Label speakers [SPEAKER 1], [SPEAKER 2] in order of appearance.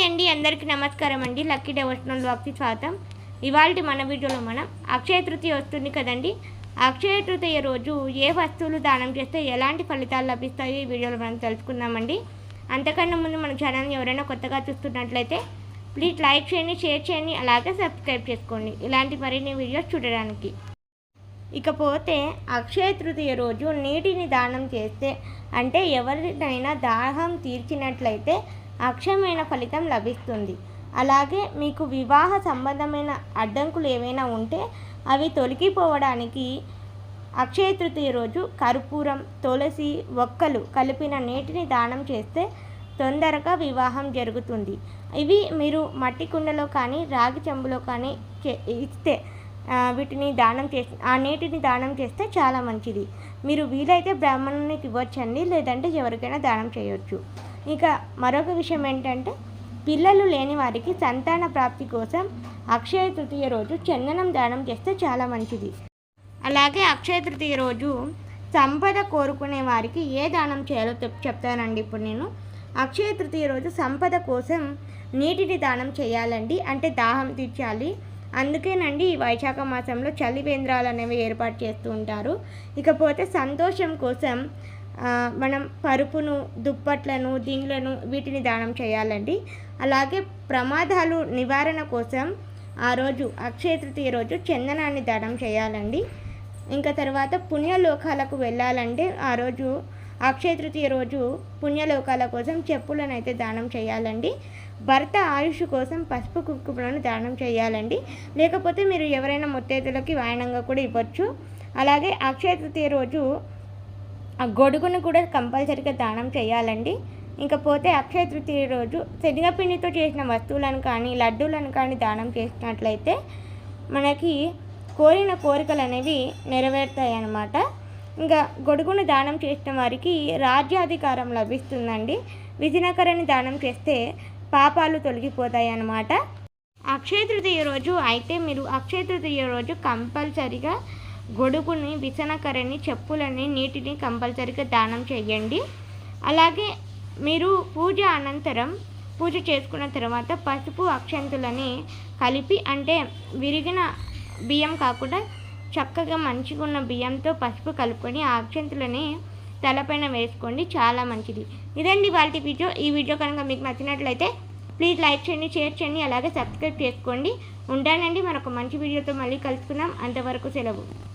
[SPEAKER 1] Hi అండి అందరికీ నమస్కారం అండి. లక్కీ డెవోషనల్ వాక్కి స్వాగతం. ఇవాళ మన వీడియోలో మనం అక్షయ తృతీయ వస్తుంది కదండి. అక్షయ తృతీయ రోజు ఏ వస్తువులు దానం చేస్తే ఎలాంటి ఫలితాలు లభిస్తాయో ఈ వీడియోలో మనం తెలుసుకుందామండి. అంతకన్నా ముందు మన ఛానల్ని ఎవరైనా కొత్తగా చూస్తున్నట్లయితే ప్లీజ్ లైక్ చేయండి షేర్ చేయండి అలాగే సబ్స్క్రైబ్ చేసుకోండి. ఇలాంటి మరిన్ని వీడియోస్ చూడడానికి. ఇకపోతే అక్షయ తృతీయ రోజు నీటిని దానం చేస్తే అంటే ఎవరినైనా దాహం తీర్చినట్లయితే అక్షయమైన ఫలితం లభిస్తుంది. అలాగే మీకు వివాహ సంబంధమైన అడ్డంకులు ఏవైనా ఉంటే అవి తొలగిపోవడానికి అక్షయ తృతీయ రోజు కర్పూరం తులసి ఒక్కలు కలిపిన నీటిని దానం చేస్తే తొందరగా వివాహం జరుగుతుంది. ఇవి మీరు మట్టి కుండలో కానీ రాగి చెంబులో కానీ ఇస్తే వీటిని దానం చేసి ఆ నీటిని దానం చేస్తే చాలా మంచిది. మీరు వీలైతే బ్రాహ్మణునికి ఇవ్వచ్చండి లేదంటే ఎవరికైనా దానం చేయొచ్చు. ఇక మరొక విషయం ఏంటంటే పిల్లలు లేని వారికి సంతాన ప్రాప్తి కోసం అక్షయ తృతీయ రోజు చందనం దానం చేస్తే చాలా మంచిది. అలాగే అక్షయ తృతీయ రోజు సంపద కోరుకునే వారికి ఏ దానం చేయాలో చెప్తానండి ఇప్పుడు నేను. అక్షయ తృతీయ రోజు సంపద కోసం నీటిని దానం చేయాలండి అంటే దాహం తీర్చాలి. అందుకేనండి ఈ వైశాఖ మాసంలో చలి కేంద్రాలు అనేవి ఏర్పాటు చేస్తూ ఉంటారు. ఇకపోతే సంతోషం కోసం మనం పరుపును దుప్పట్లను దిండ్లను వీటిని దానం చేయాలండి. అలాగే ప్రమాదాలు నివారణ కోసం ఆ రోజు అక్షయ తృతీయ రోజు చందనాన్ని దానం చేయాలండి. ఇంకా తర్వాత పుణ్యలోకాలకు వెళ్ళాలంటే ఆ రోజు అక్షయ తృతీయ రోజు పుణ్యలోకాల కోసం చెప్పులను అయితే దానం చేయాలండి. భర్త ఆయుష్ కోసం పసుపు కుంకుమలను దానం చేయాలండి. లేకపోతే మీరు ఎవరైనా ముత్తైదులకి వాయనంగా కూడా ఇవ్వచ్చు. అలాగే అక్షయ తృతీయ రోజు ఆ గొడుగును కూడా కంపల్సరీగా దానం చేయాలండి. ఇంకపోతే అక్షయ తృతీయ రోజు శనగపిండితో చేసిన వస్తువులను కానీ లడ్డూలను కానీ దానం చేసినట్లయితే మనకి కోరిన కోరికలు అనేవి నెరవేరుతాయి అన్నమాట ఇంకా గొడుగును దానం చేసిన వారికి రాజ్యాధికారం లభిస్తుందండి. విజయనగరాన్ని దానం చేస్తే పాపాలు తొలగిపోతాయి అన్నమాట అక్షయ తృతీయ రోజు అయితే మీరు అక్షయ తృతీయ రోజు కంపల్సరిగా గొడుగుని విసనకరని చెప్పులని నీటిని కంపల్సరిగా దానం చేయండి. అలాగే మీరు పూజ అనంతరం పూజ చేసుకున్న తర్వాత పసుపు అక్షంతులని కలిపి అంటే విరిగిన బియ్యం కాకుండా చక్కగా మంచిగా ఉన్న బియ్యంతో పసుపు కలుపుకొని ఆ అక్షంతులని తలపైన వేసుకోండి. చాలా మంచిది. ఇదండి వాళ్ళ వీడియో. ఈ వీడియో కనుక మీకు నచ్చినట్లయితే ప్లీజ్ లైక్ చేయండి షేర్ చేయండి అలాగే సబ్స్క్రైబ్ చేసుకోండి. ఉంటానండి. మరొక మంచి వీడియోతో మళ్ళీ కలుసుకుందాం. అంతవరకు సెలవు.